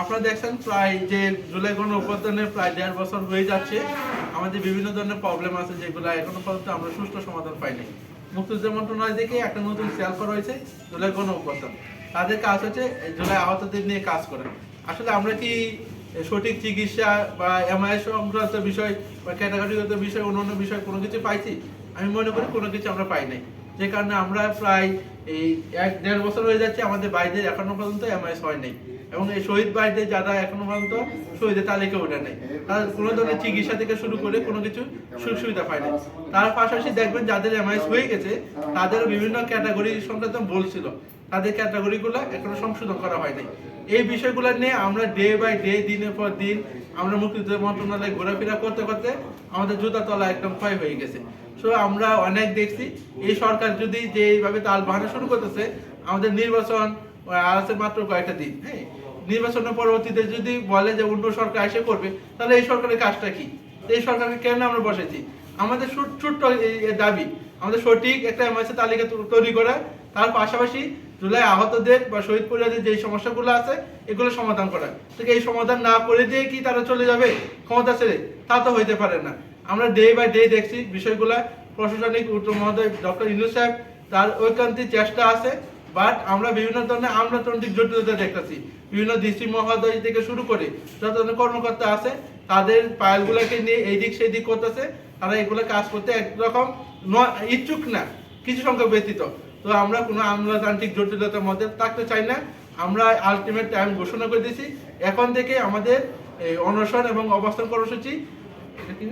আপনারা দেখছেন প্রায় যে জুলাই গণ অভ্যর্থনের প্রায় দেড় বছর হয়ে যাচ্ছে, আমাদের বিভিন্ন ধরনের প্রবলেম আছে যেগুলো এখনও পর্যন্ত আমরা সুষ্ঠু সমাধান পাইনি। মুক্তিযুদ্ধ মন্ত্রণালয় থেকে একটা নতুন সেল করা হয়েছে, জুলাই গণ অভ্যর্থন তাদের কাজ হচ্ছে জুলাই আহতদের নিয়ে কাজ করেন আসলে আমরা কি সঠিক চিকিৎসা বা এমআইএস সংক্রান্ত বিষয় বা ক্যাটাগরিগত বিষয়, অন্যান্য বিষয় কোনো কিছু পাইছি? আমি মনে করি কোনো কিছু আমরা পাই নাই। যে কারণে আমরা প্রায় এই এক দেড় বছর হয়ে যাচ্ছে আমাদের বাইদের এখনও পর্যন্ত এমআইএস হয় নাই। এবং এই শহীদ বাড়িতে যারা এখনও পর্যন্ত শহীদের তালিকা ওঠে নাই, তারা কোনো ধরনের চিকিৎসা থেকে শুরু করে কোনো কিছু সুযোগ সুবিধা পায় না তার পাশাপাশি দেখবেন যাদের এমআইএস হয়ে গেছে তাদের বিভিন্ন ক্যাটাগরি সংক্রান্ত বলছিল তাদের ক্যাটাগরিগুলো এখনও সংশোধন করা হয়নি। এই বিষয়গুলো নিয়ে আমরা ডে বাই ডে দিনের পর দিন আমরা মুক্তিযুদ্ধ মন্ত্রণালয়ে ঘোরাফেরা করতে করতে আমাদের জুতা তলা একদম ক্ষয় হয়ে গেছে। সো আমরা অনেক দেখছি, এই সরকার যদি যে এইভাবে তাল বাহানো শুরু করতেছে, আমাদের নির্বাচন আছে মাত্র কয়েকটা দিন হ্যাঁ? নির্বাচনের পরবর্তীতে যদি বলে যে অন্য সরকার এসে করবে, তাহলে এই সরকারের কাজটা কি? এই সরকারকে কেন আমরা বসেছি? আমাদের ছোট- ছোট্ট দাবি, আমাদের সঠিক একটা এমআইসি তালিকা তৈরি করা, তার পাশাপাশি জুলাই আহতদের বা শহীদ পরিবারের যে সমস্যাগুলো আছে, এগুলো সমাধান করা। তো এই সমাধান না করে দিয়ে কি তারা চলে যাবে ক্ষমতা ছেড়ে? তা তো হইতে পারে না। আমরা ডে বাই ডে দেখছি বিষয়গুলা। প্রশাসনিক উত্তর মহোদয় ডক্টর ইনু সাহেব, তার ঐকান্তিক চেষ্টা আছে। বাট আমরা বিভিন্ন ধরনের আমলাতান্ত্রিক জটিলতা দেখতেছি। বিভিন্ন ডিসি মহোদয় থেকে শুরু করে যত ধরনের কর্মকর্তা আছে, তাদের ফাইলগুলোকে নিয়ে এই দিক সেই দিক করতেছে। তারা এগুলো কাজ করতে একরকম ইচ্ছুক না, কিছু সংখ্যক ব্যতীত। তো আমরা কোনো আমলাতান্ত্রিক জটিলতার মধ্যে থাকতে চাই না। আমরা আলটিমেট টাইম ঘোষণা করে দিয়েছি। এখন থেকে আমাদের এই অনশন এবং অবস্থান কর্মসূচি কি?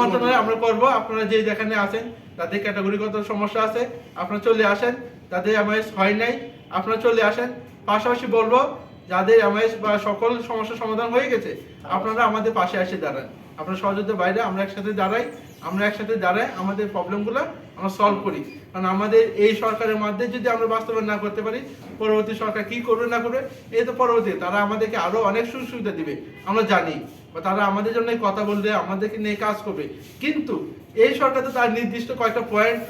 মন্ত্রণালয়ে আমরা করব। আপনারা যে যেখানে আছেন, তাদের ক্যাটাগরিগত সমস্যা আছে, আপনারা চলে আসেন। তাদের এমআইএস হয় নাই, আপনারা চলে আসেন। পাশাপাশি বলব, যাদের এমআইএস বা সকল সমস্যার সমাধান হয়ে গেছে, আপনারা আমাদের পাশে এসে দাঁড়ান। আপনার সহযোগিতার বাইরে, আমরা একসাথে দাঁড়াই। আমরা একসাথে দাঁড়াই আমাদের প্রবলেমগুলো আমরা সলভ করি। কারণ আমাদের এই সরকারের মাধ্যমে যদি আমরা বাস্তবায়ন না করতে পারি পরবর্তী সরকার কি করবে না করবে এই তো পরবর্তী। তারা আমাদেরকে আরও অনেক সুযোগ সুবিধা দিবে আমরা জানি। বা তারা আমাদের জন্য কথা বলবে আমাদেরকে নিয়ে কাজ করবে। কিন্তু এই সরকার তো তার নির্দিষ্ট কয়েকটা পয়েন্ট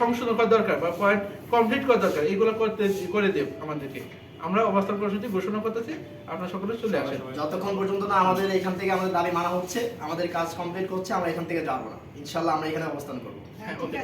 সংশোধন। করা দরকার বা পয়েন্ট কমপ্লিট করা দরকার। এগুলো করতে করে দেব আমাদেরকে। আমরা অবস্থান কর্মসূচি ঘোষণা করতেছি আপনারা সকলে চলে আসেন যতক্ষণ পর্যন্ত না আমাদের এখান থেকে আমাদের দাবি মানা হচ্ছে আমাদের কাজ কমপ্লিট করছে আমরা এখান থেকে যাব না ইনশাল্লাহ আমরা এখানে অবস্থান করব হ্যাঁ, ঠিক ওকে।